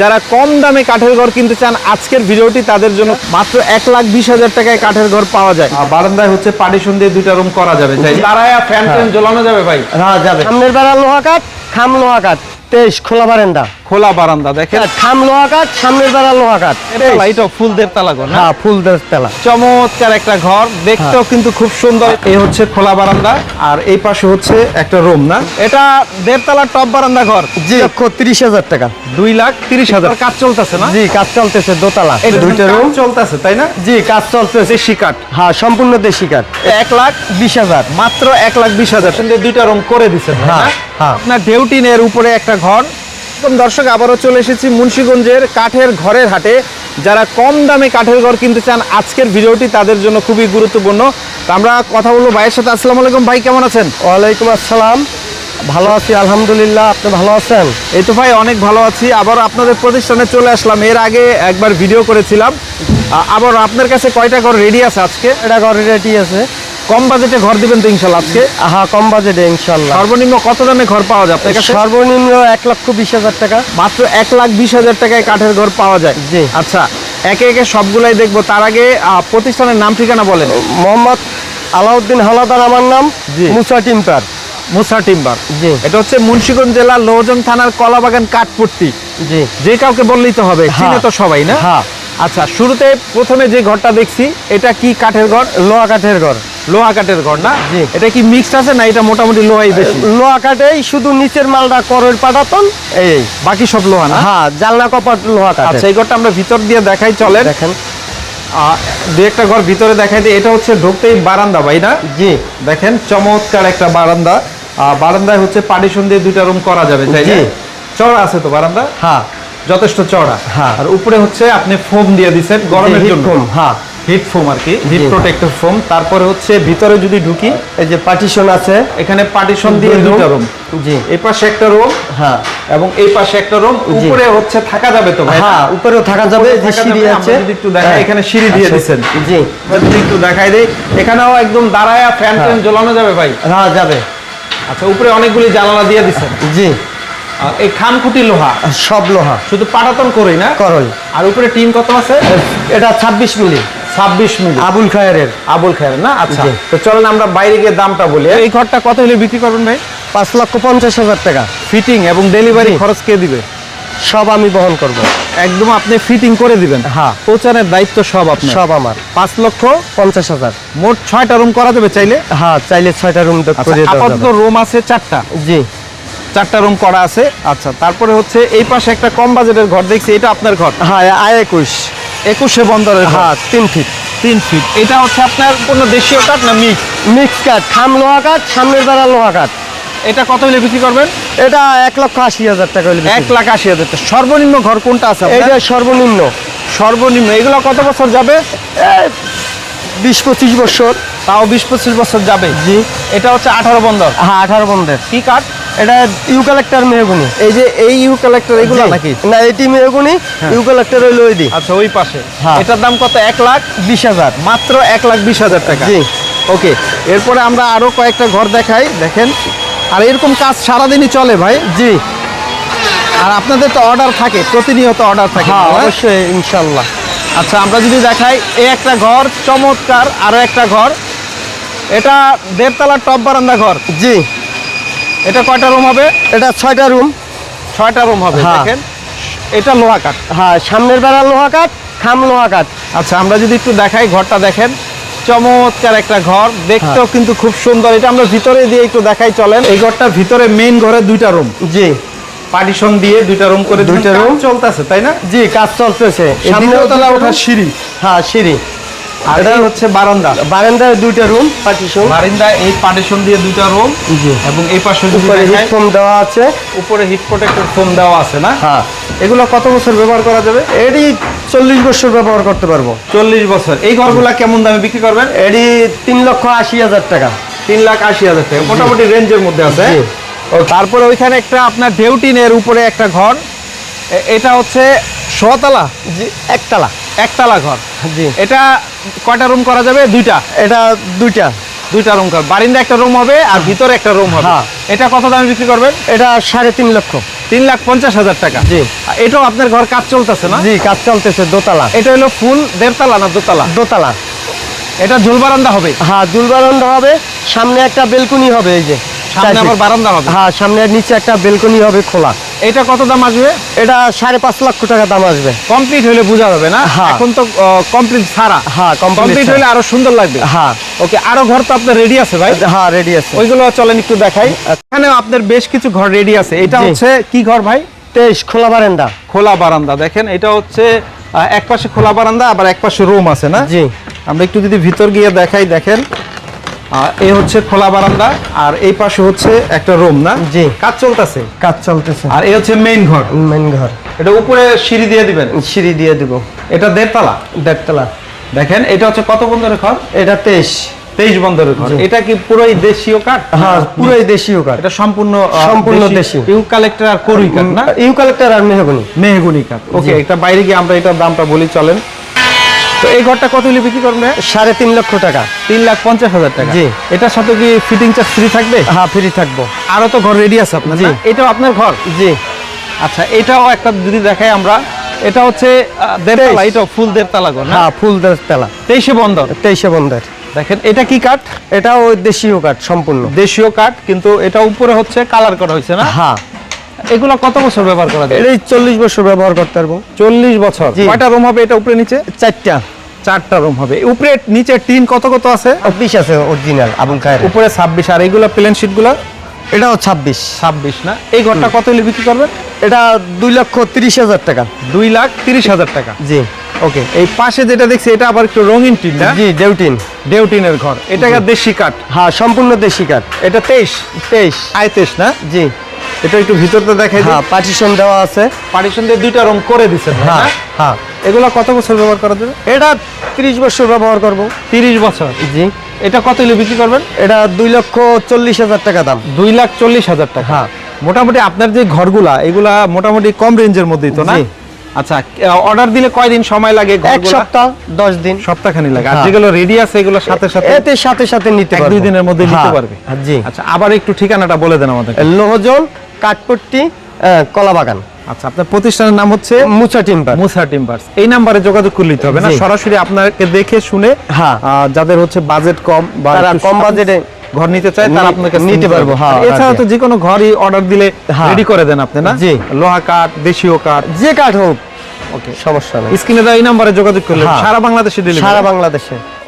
যারা কম দামে কাঠের ঘর কিনতে চান আজকের ভিডিওটি তাদের জন্য মাত্র এক লাখ বিশ হাজার টাকায় কাঠের ঘর পাওয়া যায়। বারান্দায় হচ্ছে পার্টিশন দিয়ে দুইটা রুম করা যাবে। চাই দাঁড়ায় ফ্যান যাবে ভাই। হ্যাঁ যাবে। সামনের বেড়া লোহা কাঠ খাম লোহা কাঠ। তেইশ খোলা বারান্দা। খোলা বারান্দা দেখেন। খাম লোহা কাঠ সামনের বেড়া লোহা কাঠ। এটা ফুল দেড়তলা ঘর না? হ্যাঁ ফুল তেলা। চমৎকার একটা ঘর দেখতেও কিন্তু খুব সুন্দর। এই হচ্ছে খোলা বারান্দা আর এই পাশে হচ্ছে একটা রুম না? এটা দেড়তলা টপ বারান্দা ঘর। জি লক্ষ তিরিশ হাজার টাকা। দুই লাখ তিরিশ হাজার। কাজ চলতেছে না? জি কাজ চলতেছে দোতলা। এই দুইটা রুম চলতেছে তাই না? জি কাজ চলতেছে। দেশি কাঠ। হ্যাঁ সম্পূর্ণ দেশি কাঠ। এক লাখ বিশ হাজার। মাত্র এক লাখ বিশ হাজার। দুইটা রুম করে দিচ্ছেন হ্যাঁ, হ্যাঁ। আপনার ঢেউটিনের উপরে একটা ঘর। দর্শক আবারও চলে এসেছি মুন্সীগঞ্জের কাঠের ঘরের হাটে। যারা কম দামে কাঠের ঘর কিনতে চান আজকের ভিডিওটি তাদের জন্য খুবই গুরুত্বপূর্ণ। তো আমরা কথা বলব ভাইয়ের সাথে। আসসালামু আলাইকুম ভাই কেমন আছেন? ওয়ালাইকুম আসসালাম। ভালো আছি আলহামদুলিল্লাহ। আপনি ভালো আছেন? এই তো ভাই অনেক ভালো আছি। আবার আপনাদের প্রতিষ্ঠানে চলে আসলাম। এর আগে একবার ভিডিও করেছিলাম। আবার আপনার কাছে কয়টা ঘর রেডি আছে আজকে? এটা ঘর রেডি আছে? কম বাজেটে ঘর দিবেন তো ইনশাল্লাহ আজকে? হ্যাঁ কম বাজেটে ইনশাল্লাহ। সর্বনিম্ন কত দামে ঘর পাওয়া যায় আপনার সর্বনিম্ন এক লক্ষ বিশ হাজার টাকা। মাত্র এক লাখ বিশ হাজার টাকায় কাঠের ঘর পাওয়া যায়। জি। আচ্ছা একে একে সবগুলাই দেখব। তার আগে প্রতিষ্ঠানের নাম ঠিকানা বলেন। মোহাম্মদ আলাউদ্দিন হালাদার আমার নাম জি। মুসা টিম্পার। মুসা টিম্বার জি। এটা হচ্ছে মুন্সিগঞ্জ জেলার লোহজং থানার কলাবাগান কাঠপুর্তি জি। যে কাউকে বললেই তো হবে হ্যাঁ। চিনে তো সবাই না? হ্যাঁ। আচ্ছা শুরুতে প্রথমে যে ঘরটা দেখছি এটা কি কাঠের ঘর? লোহা কাঠের ঘর। লোহা কাঠের ঘর না? এটা কি মিক্সড আছে না এটা মোটামুটি লোহাই বেশি? লোহা কাঠেই শুধু নিচের মালটা করের পাঠাতন এই। বাকি সব লোহা না? হ্যাঁ জালনা কপাট লোহা কাঠ আচ্ছা এই ঘরটা আমরা ভিতর দিয়ে দেখাই চলেন। দেখেন। দু একটা ঘর ভিতরে দেখাই দিই এটা হচ্ছে ঢুকতেই বারান্দা ভাই না? জি। দেখেন চমৎকার একটা বারান্দা। বারান্দায় হচ্ছে পার্টিশন দিয়ে দুইটা রুম করা যাবে জি। চড়া আছে তো বারান্দা? হ্যাঁ। যথেষ্ট চড়া। হ্যাঁ। আর উপরে হচ্ছে আপনি ফোম দিয়ে দিচ্ছেন গরমের জন্য। হ্যাঁ। হিট ফোম আর কি হিট প্রোটেক্টর ফোম তারপরে হচ্ছে ভিতরে যদি ঢুকি এই যে পার্টিশন আছে এখানে পার্টিশন দিয়ে room। রুম জি। এই পাশে একটা রুম হ্যাঁ। এবং এই পাশে একটা রুম উপরে হচ্ছে থাকা যাবে তো ভাই? হ্যাঁ উপরেও থাকা যাবে যে সিঁড়ি আছে। যদি একটু দেখাই, হ্যাঁ। এখানে সিঁড়ি দিয়ে আচ্ছা, দিছেন। জি। যদি একটু দেখাই দেই এখানেও একদম দাঁড়ায় ফ্যান ট্যান ঝোলানো যাবে ভাই? হ্যাঁ যাবে। আচ্ছা উপরে অনেকগুলি জানালা দিয়ে দিচ্ছেন জি। এই খামখুটি লোহা? সব লোহা। শুধু পাটাতন করেই না? করই। আর উপরে টিন কত আছে? এটা ছাব্বিশ মিলি। ছাব্বিশ মিনিট আবুল খায়ের আবুল খায়ের না? আচ্ছা। তো চলেন আমরা বাইরে গিয়ে দামটা বলি এই ঘরটা কত হলে বিক্রি করবেন ভাই? পাঁচ লক্ষ পঞ্চাশ হাজার টাকা। ফিটিং এবং ডেলিভারি খরচ কে দিবে? সব আমি বহন করব। একদম আপনি ফিটিং করে দিবেন? হ্যাঁ। পৌঁছানোর দায়িত্ব সব আপনার। সব আমার। পাঁচ লক্ষ পঞ্চাশ হাজার। মোট ছয়টা রুম করা যাবে চাইলে? হ্যাঁ চাইলে ছয়টা রুম আচ্ছা, করে দেওয়া আপাতত রুম আছে চারটা। জি। চারটা রুম করা আছে। আচ্ছা তারপরে হচ্ছে এই পাশে একটা কম বাজেটের ঘর দেখছি এটা আপনার ঘর? হ্যাঁ আয় একুশ। একুশে বন্দরের ঘর। হ্যাঁ তিন ফিট তিন ফিট এটা হচ্ছে আপনার কোনো দেশীয় কাঠ না মিক্স মিক্স কাঠ। খাম লোহা কাঠ সামনের বেড়া লোহা কাঠ। এটা কত হলে বিক্রি করবেন? এটা এক লক্ষ আশি হাজার টাকা হলে এক লাখ আশি হাজার টাকা। সর্বনিম্ন ঘর কোনটা আছে? এটা সর্বনিম্ন। সর্বনিম্ন। এগুলো কত বছর যাবে? বিশ পঁচিশ বছর। তাও বিশ পঁচিশ বছর যাবে। জি। এটা হচ্ছে আঠারো বন্দর। হ্যাঁ আঠারো বন্দর। কি কাঠ? এটা ইউকালেক্টার মেহগুনি। এই যে এই ইউ কালেক্টর এগুলো নাকি? না এটি মেহগুনি ইউকালেক্টার হইল ওই দি আচ্ছা ওই পাশে। হ্যাঁ। এটার দাম কত? এক লাখ? বিশ হাজার। মাত্র এক লাখ বিশ হাজার টাকা। জি। ওকে এরপরে আমরা আরও কয়েকটা ঘর দেখাই দেখেন। আর এরকম কাজ সারাদিনই চলে ভাই? জি। আর আপনাদের তো অর্ডার থাকে প্রতিনিয়ত অর্ডার থাকে। হ্যাঁ। অবশ্যই ইনশাল্লাহ। আচ্ছা আমরা যদি দেখাই এই একটা ঘর চমৎকার আরও একটা ঘর। এটা দেড়তলা টপ বারান্দা ঘর। জি। এটা কয়টা রুম হবে? এটা ছয়টা রুম ছয়টা রুম হবে হ্যাঁ। দেখেন। এটা লোহা কাঠ। হ্যাঁ সামনের বেড়া লোহা কাঠ খাম লোহা কাঠ। আচ্ছা আমরা যদি একটু দেখাই ঘরটা দেখেন। চমৎকার একটা ঘর দেখতেও কিন্তু খুব সুন্দর। এটা আমরা ভিতরে দিয়ে একটু দেখাই চলেন। এই ঘরটার ভিতরে মেইন ঘরে দুইটা রুম জি। পার্টিশন দিয়ে দুইটা রুম করে দুইটা রুম। চলতেছে তাই না? জি কাজ চলতেছে। সামনে সামনেও ওঠার সিঁড়ি। হ্যাঁ সিঁড়ি। আর এটা এটা হচ্ছে বারান্দা। বারান্দায় দুইটা রুম পার্টিশন এই পার্টিশন দিয়ে দুইটা রুম। এবং এই পাশে উপরে দেওয়া আছে। উপরে হিট প্রোটেক্টর ফোম দেওয়া আছে না? হ্যাঁ। এগুলো কত বছর ব্যবহার করা যাবে? এটি চল্লিশ বছর ব্যবহার করতে পারব। চল্লিশ বছর। এই ঘরগুলা কেমন দামে বিক্রি করবেন? এটি তিন লক্ষ আশি হাজার টাকা। তিন লাখ আশি হাজার টাকা। মোটামুটি রেঞ্জের মধ্যে আছে ও তারপরে ওইখানে একটা আপনার ডেউটিনের উপরে একটা ঘর। এটা হচ্ছে সোতলা জি। একতলা। একতলা ঘর। জি। এটা কয়টা রুম করা যাবে? দুইটা? এটা দুইটা। দুইটা রুম কর। বারিন্দা একটা রুম হবে আর ভিতরে একটা রুম হবে। হ্যাঁ। এটা কত দামে বিক্রি করবেন? এটা সাড়ে তিন লক্ষ। তিন লাখ পঞ্চাশ হাজার টাকা। জি। এটাও আপনার ঘর কাজ চলতেছে না? জি কাজ চলতেছে দোতলা। এটা হলো ফুল দেড়তলা না দোতলা? দোতলা। এটা ঝোল বারান্দা হবে? হ্যাঁ দুলবারান্দা হবে। সামনে একটা বেলকনি হবে এই যে। সামনে আবার বারান্দা হবে? হ্যাঁ সামনে নিচে একটা বেলকনি হবে খোলা। এটা কত দাম আসবে? এটা সাড়ে পাঁচ লক্ষ টাকা দাম আসবে। কমপ্লিট হলে বোঝা যাবে না? হ্যাঁ। এখন তো কমপ্লিট ছাড়া হ্যাঁ কমপ্লিট হলে আরও সুন্দর লাগবে। হ্যাঁ। ওকে আরও ঘর তো আপনার রেডি আছে ভাই? হ্যাঁ রেডি আছে। ওইগুলো চলেন একটু দেখাই। এখানে আপনার বেশ কিছু ঘর রেডি আছে। এটা হচ্ছে কি ঘর ভাই? তেইশ খোলা বারান্দা। খোলা বারান্দা। দেখেন এটা হচ্ছে এক পাশে খোলা বারান্দা আবার এক পাশে রুম আছে না? জি। আমরা একটু যদি ভিতর গিয়ে দেখাই দেখেন। আহ, এই হচ্ছে খোলা বারান্দা আর এই পাশে হচ্ছে একটা রুম না? জি। কাজ চলতেছে? কাজ চলতেছে। আর এই হচ্ছে মেইন ঘর। মেন ঘর। এটা উপরে সিঁড়ি দিয়ে দিবেন? সিঁড়ি দিয়ে দিব। এটা দেড়তলা? দেড়তলা। দেখেন এটা হচ্ছে কত বন্দরের ঘর? এটা তেইশ। তেইশ বন্দরের ঘর। এটা কি পুরোই দেশীয় কাঠ? হ্যাঁ পুরোই দেশীয় কাঠ। এটা সম্পূর্ণ সম্পূর্ণ দেশি। ইউ কালেক্টর আর করুই কাঠ না? ইউকালেক্টার আর মেহগনি। মেহগুনি কাঠ। ওকে এটা বাইরে গিয়ে আমরা এটার দামটা বলি চলেন। তো এই ঘরটা কত হলে বিক্রি করবে সাড়ে তিন লক্ষ টাকা। তিন লাখ পঞ্চাশ হাজার টাকা। জি। এটার সাথে কি ফিটিং চার্জ ফ্রি থাকবে? হ্যাঁ ফ্রি থাকব। আরও তো ঘর রেডি আছে আপনার জি। এটাও আপনার ঘর? জি। আচ্ছা এটাও একটা যদি দেখাই আমরা এটা হচ্ছে দেড়তলা। এটাও ফুল দেড়তলা ঘর হ্যাঁ ফুল দেড়তলা। তেইশে বন্দর? তেইশে বন্ধের দেখেন এটা কি কাঠ? এটা ওই দেশীয় কাঠ সম্পূর্ণ। দেশীয় কাঠ কিন্তু এটা উপরে হচ্ছে কালার করা হয়েছে না? হ্যাঁ। এগুলো কত বছর ব্যবহার করা যায়? এটাই চল্লিশ বছর ব্যবহার করতে পারব। চল্লিশ বছর। কয়টা রুম হবে এটা উপরে নিচে? চারটা। চারটা রুম হবে। উপরে নিচে টিন কত কত আছে? অফিস আছে অরিজিনাল আবুল খায়ের। উপরে ছাব্বিশ আর এইগুলো প্লেন শিটগুলো এটাও ছাব্বিশ। ছাব্বিশ না? এই ঘরটা কত হলে বিক্রি করবেন? এটা দুই লক্ষ তিরিশ হাজার টাকা। দুই লাখ তিরিশ হাজার টাকা? জি। ওকে এই পাশে যেটা দেখছি এটা আবার একটু রঙিন টিন না? জি দেউটিন। ডেউটিনের ঘর। এটা দেশি কাঠ? হ্যাঁ সম্পূর্ণ দেশি কাঠ। এটা তেইশ? তেইশ। আয় তেইশ না? জি। এটা একটু ভিতরটা দেখাই হ্যাঁ পার্টিশন দেওয়া আছে। পার্টিশন দিয়ে দুইটা রুম করে দিছে হ্যাঁ হ্যাঁ। এগুলো কত বছর ব্যবহার করা যাবে এটা তিরিশ বছর ব্যবহার করব। তিরিশ বছর? জি। এটা কত হলে বিক্রি করবেন? এটা দুই লক্ষ চল্লিশ হাজার টাকা দাম। দুই লাখ চল্লিশ হাজার টাকা। হ্যাঁ। মোটামুটি আপনার যে ঘরগুলা এগুলা মোটামুটি কম রেঞ্জের মধ্যেই তো না। আচ্ছা অর্ডার দিলে কয়দিন সময় লাগে? এক সপ্তাহ দশ দিন। সপ্তাহখানি লাগে। আর হ্যাঁ। যেগুলো রেডি আছে এগুলো সাথে সাথে এতে সাথে সাথে নিতে এক দুই দিনের মধ্যে নিতে হ্যাঁ, পারবে? জি। আচ্ছা আবার একটু ঠিকানাটা বলে দেন আমাদের লোহজন কাঠপট্টি কলাবাগান। আচ্ছা আপনার প্রতিষ্ঠানের নাম হচ্ছে মুচা টিম্পার মুসা টিম্বার্স এই নাম্বারে যোগাযোগ করে নিতে হবে না। সরাসরি আপনাকে দেখে শুনে হ্যাঁ। যাদের হচ্ছে বাজেট কম বা কম বাজেটে ঘর নিতে চায় তার আপনাকে আপনার কাছে নিতে পারব, হ্যাঁ, এছাড়া তো যে কোনো ঘরই অর্ডার দিলে হ্যাঁ। রেডি করে দেন আপনি না? জি। লোহা কাঠ দেশীয় কাঠ। যে কাঠ হোক। ওকে সমস্যা নেই। স্ক্রিনে দেওয়া এই নাম্বারে যোগাযোগ করলে হ্যাঁ। সারা বাংলাদেশে ডেলিভারি সারা বাংলাদেশে।